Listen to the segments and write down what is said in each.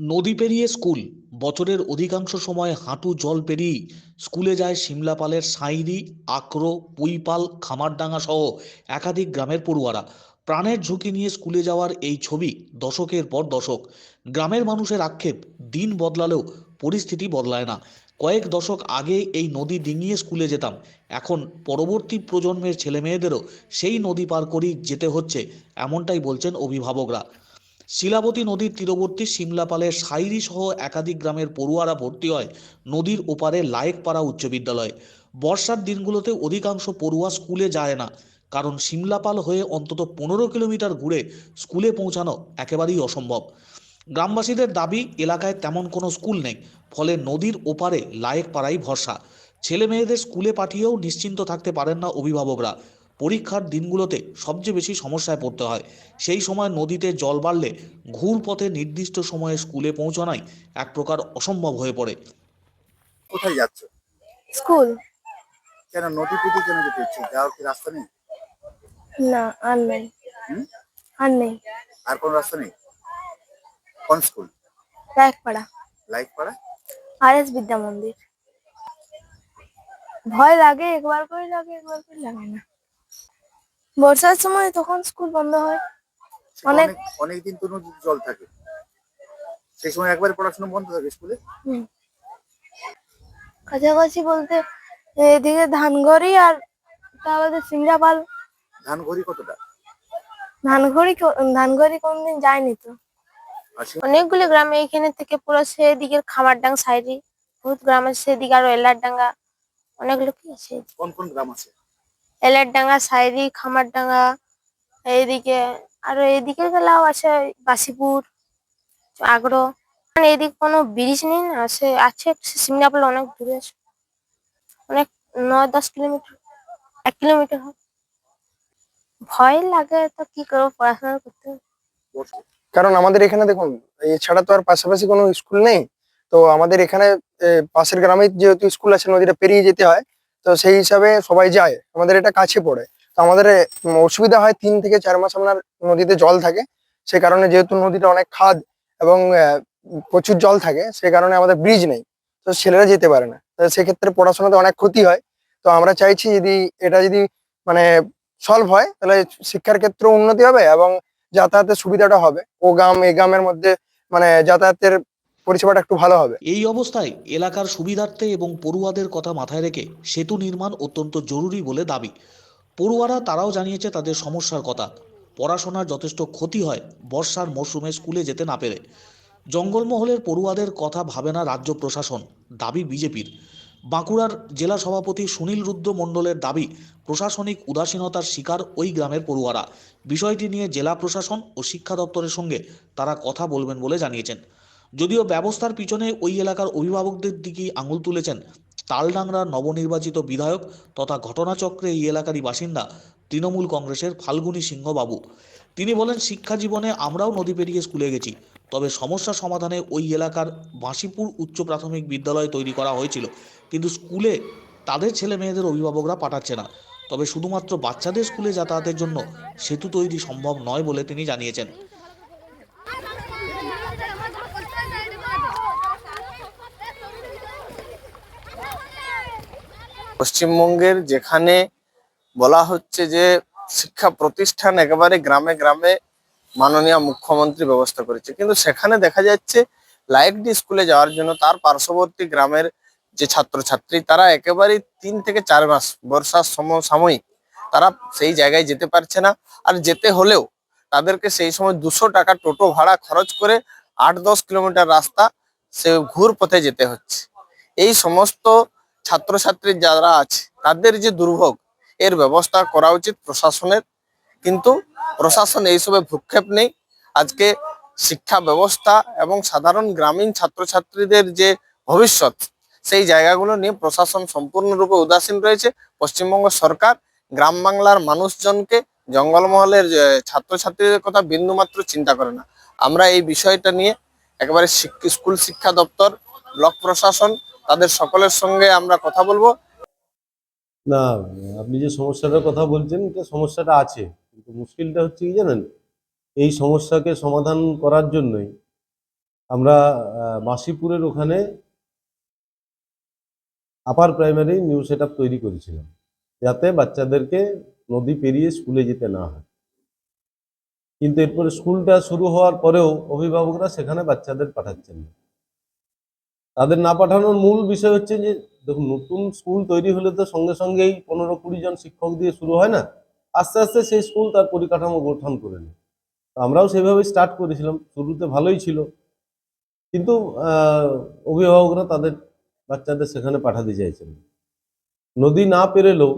নদী পেরিয়ে স্কুল। বছরের অধিকাংশ সময় হাঁটু জল পেরিয়ে স্কুলে যায় সিমলাপালের সাঁইরি আকরো পুইপাল, খামারডাঙ্গা সহ একাধিক গ্রামের পড়ুয়ারা। প্রাণের ঝুঁকি নিয়ে স্কুলে যাওয়ার এই ছবি দশকের পর দশক। গ্রামের মানুষের আক্ষেপ দিন বদলালেও পরিস্থিতি বদলায় না। কয়েক দশক আগে এই নদী ডিঙিয়ে স্কুলে যেতাম। এখন পরবর্তী প্রজন্মের ছেলেমেয়েদেরও সেই নদী পার করেই যেতে হচ্ছে, এমনটাই বলছেন অভিভাবকরা। শিলাবতী নদীর তীরবর্তী সিমলাপালের সাইরি সহ একাধিক গ্রামের পড়ুয়ারা ভর্তি হয় নদীর ওপারে লায়েকপাড়া উচ্চ বিদ্যালয়ে। বর্ষার দিনগুলোতে অধিকাংশ পড়ুয়া স্কুলে যায় না, কারণ সিমলাপাল হয়ে অন্তত পনেরো কিলোমিটার ঘুরে স্কুলে পৌঁছানো একেবারেই অসম্ভব। গ্রামবাসীদের দাবি, এলাকায় তেমন কোনো স্কুল নেই, ফলে নদীর ওপারে লায়েকপাড়াই ভরসা। ছেলে মেয়েদের স্কুলে পাঠিয়েও নিশ্চিন্ত থাকতে পারেন না অভিভাবকরা। পরীক্ষার দিনগুলোতে সবচেয়ে বেশি সমস্যায় পড়তে হয়। সেই সময় নদীতে জল বাড়লে ঘুর পথে নির্দিষ্ট সময়ে স্কুলে পৌঁছানোই এক প্রকার অসম্ভব হয়ে পড়ে। কোথায় যাচ্ছ? স্কুল। কেন নদী পিটি কেন যেতে ইচ্ছে? যাওয়ার কি রাস্তা নেই? না আর নেই। আর নেই। আর কোন রাস্তা নেই? কোন স্কুল? রায়কপাড়া লাইক পাড়া আর এস বিদ্যা মন্দির। ভয় লাগে একবার করে লাগে একবার করে লাগে না। বর্ষার সময় তখন স্কুল বন্ধ হয়। অনেক অনেক দিন তো নদীতে জল থাকে। সেই সময় একবারে পড়াশোনা বন্ধ থাকে স্কুলে। কাছাকাছি বলতে এদিকে ধানগড়ি আর তারপরে সিংড়াপাল। ধান ঘড়ি কতটা? ধানগড়ি কো- ধানগড়ি কোনদিন যায়নি তো। অনেকগুলো গ্রামে এখানে থেকে পুরো সেদিকের খামারডাং সাইডে বহুত গ্রাম আছে সেদিকে আরও এলারডাঙ্গা অনেক লোকই আছে। কোন কোন গ্রাম আছে? এলারডাঙ্গা সাইরি খামারডাঙ্গা এইদিকে আরও এইদিকে গেলাও আছে বাসিপুর, আগ্রো। মানে এদিকে কোনো ব্রিজ নেই না, সে আছে সিমনাপাল অনেক দূরে আছে। অনেক নয় দশ কিলোমিটার, এক কিলোমিটার হয়। ভয় লাগে তো কি করব, পড়াশোনা করতে কারণ আমাদের এখানে দেখুন, এছাড়া তো আর পাশাপাশি কোনো স্কুল নেই। তো আমাদের এখানে পাশের গ্রামে যেহেতু স্কুল আছে, নদীটা পেরিয়ে যেতে হয়। তো সেই হিসাবে সবাই যায়। আমাদের এটা কাছে পড়ে। তো আমাদের অসুবিধা হয় তিন থেকে চার মাস আপনার নদীতে জল থাকে। সে কারণে যেহেতু নদীটা অনেক খাদ এবং প্রচুর জল থাকে, সে কারণে আমাদের ব্রিজ নেই। তো ছেলেরা যেতে পারে না। তো সেক্ষেত্রে পড়াশোনাতে অনেক ক্ষতি হয়। তো আমরা চাইছি যদি এটা যদি মানে সলভ হয়, তাহলে শিক্ষার ক্ষেত্রে উন্নতি হবে এবং যাতায়াতের সুবিধাটা হবে। ও গ্রাম এই গ্রামের মধ্যে মানে যাতায়াতের পরিষেবাটা একটু ভালো হবে। এই অবস্থায় এলাকার সুবিধার্থে এবং পড়ুয়াদের কথা মাথায় রেখে সেতু নির্মাণ অত্যন্ত জরুরি বলে দাবি। পড়ুয়ারা তারাও জানিয়েছে তাদের সমস্যার কথা। পড়াশোনার যথেষ্ট ক্ষতি হয়, বর্ষার মরশুমে স্কুলে যেতে না পেরে। জঙ্গলমহলের পড়ুয়াদের কথা ভাবে না রাজ্য প্রশাসন, দাবি বিজেপির। বাঁকুড়ার জেলা সভাপতি সুনীল রুদ্র মণ্ডলের দাবি, প্রশাসনিক উদাসীনতার শিকার ওই গ্রামের পড়ুয়ারা। বিষয়টি নিয়ে জেলা প্রশাসন ও শিক্ষা দপ্তরের সঙ্গে তারা কথা বলবেন বলে জানিয়েছেন। যদিও ব্যবস্থার পিছনে ওই এলাকার অভিভাবকদের দিকেই আঙুল তুলেছেন তালডাংরার নবনির্বাচিত বিধায়ক তথা ঘটনাচক্রে এই এলাকারই বাসিন্দা তৃণমূল কংগ্রেসের ফাল্গুনী সিংহবাবু। তিনি বলেন, শিক্ষা জীবনে আমরাও নদী পেরিয়ে স্কুলে গেছি, তবে সমস্যা সমাধানে ওই এলাকার বাঁশিপুর উচ্চ প্রাথমিক বিদ্যালয় তৈরি করা হয়েছিল। কিন্তু স্কুলে তাদের ছেলে মেয়েদের অভিভাবকরা পাঠাচ্ছে না। তবে শুধুমাত্র বাচ্চাদের স্কুলে যাতায়াতের জন্য সেতু তৈরি সম্ভব নয় বলে তিনি জানিয়েছেন। পশ্চিমবঙ্গের যেখানে বলা হচ্ছে যে শিক্ষা প্রতিষ্ঠান একেবারে গ্রামে গ্রামে মাননীয় মুখ্যমন্ত্রী ব্যবস্থা করেছে। কিন্তু সেখানে দেখা যাচ্ছে লাইকডি স্কুলে যাওয়ার জন্য তার পার্শ্ববর্তী গ্রামের যে ছাত্রছাত্রী, তারা একেবারে তিন থেকে চার মাস বর্ষার সময় সাময়িক তারা সেই জায়গায় যেতে পারছে না। আর যেতে হলেও তাদেরকে সেই সময় দুশো টাকা টোটো ভাড়া খরচ করে আট দশ কিলোমিটার রাস্তা সে ঘুর পথে যেতে হচ্ছে। এই সমস্ত ছাত্রছাত্রী যারা আছে, তাদের যে দুর্ভোগ, এর ব্যবস্থা করা উচিত প্রশাসনের। কিন্তু প্রশাসন এইসবে ভূক্ষেপ নেই। আজকে শিক্ষা ব্যবস্থা এবং সাধারণ গ্রামীণ ছাত্রছাত্রীদের যে ভবিষ্যৎ, সেই জায়গাগুলো নিয়ে প্রশাসন সম্পূর্ণরূপে উদাসীন রয়েছে। পশ্চিমবঙ্গ সরকার গ্রাম বাংলার মানুষজনকে জঙ্গলমহলের ছাত্রছাত্রীদের কথা বিন্দুমাত্র চিন্তা করে না। আমরা এই বিষয়টা নিয়ে একেবারে স্কুল শিক্ষা দপ্তর, ব্লক প্রশাসন তাদের সকলের সঙ্গে আমরা কথা বলব। না আপনি যে সমস্যাটার কথা বলছেন এটা সমস্যাটা আছে। কিন্তু মুশকিলটা হচ্ছে কি জানেন? এই সমস্যাকে সমাধান করার জন্যই আমরা আহ, বাসিপুরের ওখানে আপার প্রাইমারি নিউ সেট তৈরি করেছিলাম যাতে বাচ্চাদেরকে নদী পেরিয়ে স্কুলে যেতে না হয়। কিন্তু এরপরে স্কুলটা শুরু হওয়ার পরেও অভিভাবকরা সেখানে বাচ্চাদের পাঠাচ্ছেন না। তাদের না পাঠানোর মূল বিষয় হচ্ছে যে, দেখুন, নতুন স্কুল তৈরি হলে তো সঙ্গে সঙ্গেই পনেরো কুড়ি জন শিক্ষক দিয়ে শুরু হয় না? আস্তে আস্তে সেই স্কুল তার পরিকাঠামো গঠন করে নেয়। আমরাও সেভাবে স্টার্ট করেছিলাম। শুরুতে ভালোই ছিল। কিন্তু অভিভাবকরা তাদের বাচ্চাদের সেখানে পাঠাতে চাইছেন নদী না পেরেলেও,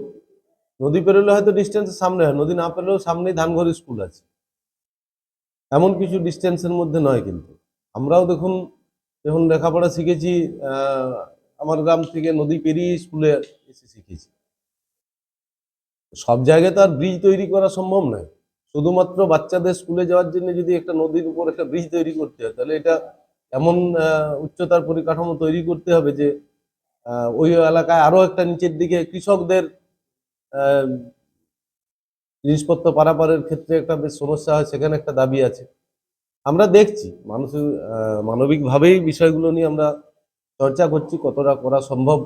নদী পেরোলে হয়তো ডিস্টেন্সের সামনে হয়, নদী না পেরোলেও সামনেই ধানঘর স্কুল আছে। এমন কিছু ডিস্টেন্সের মধ্যে নয় কিন্তু। আমরাও দেখুন যখন লেখাপড়া শিখেছি আমার গ্রাম থেকে নদী পেরিয়ে স্কুলে এসে শিখেছি। সব জায়গায় তো আর ব্রিজ তৈরি করা সম্ভব নয়। শুধুমাত্র বাচ্চাদের স্কুলে যাওয়ার জন্য যদি একটা নদীর উপর একটা ব্রিজ তৈরি করতে হয়, তাহলে এটা এমন উচ্চতার পরিকাঠামো তৈরি করতে হবে যে ওই এলাকায় আরও একটা নিচের দিকে কৃষকদের জিনিসপত্র পারাপারের ক্ষেত্রে একটা বেশ সমস্যা হয়, সেখানে একটা দাবি আছে। আমরা দেখছি মানুষের মানবিকভাবেই বিষয়গুলো নিয়ে আমরা চর্চা করছি কতটা করা সম্ভব।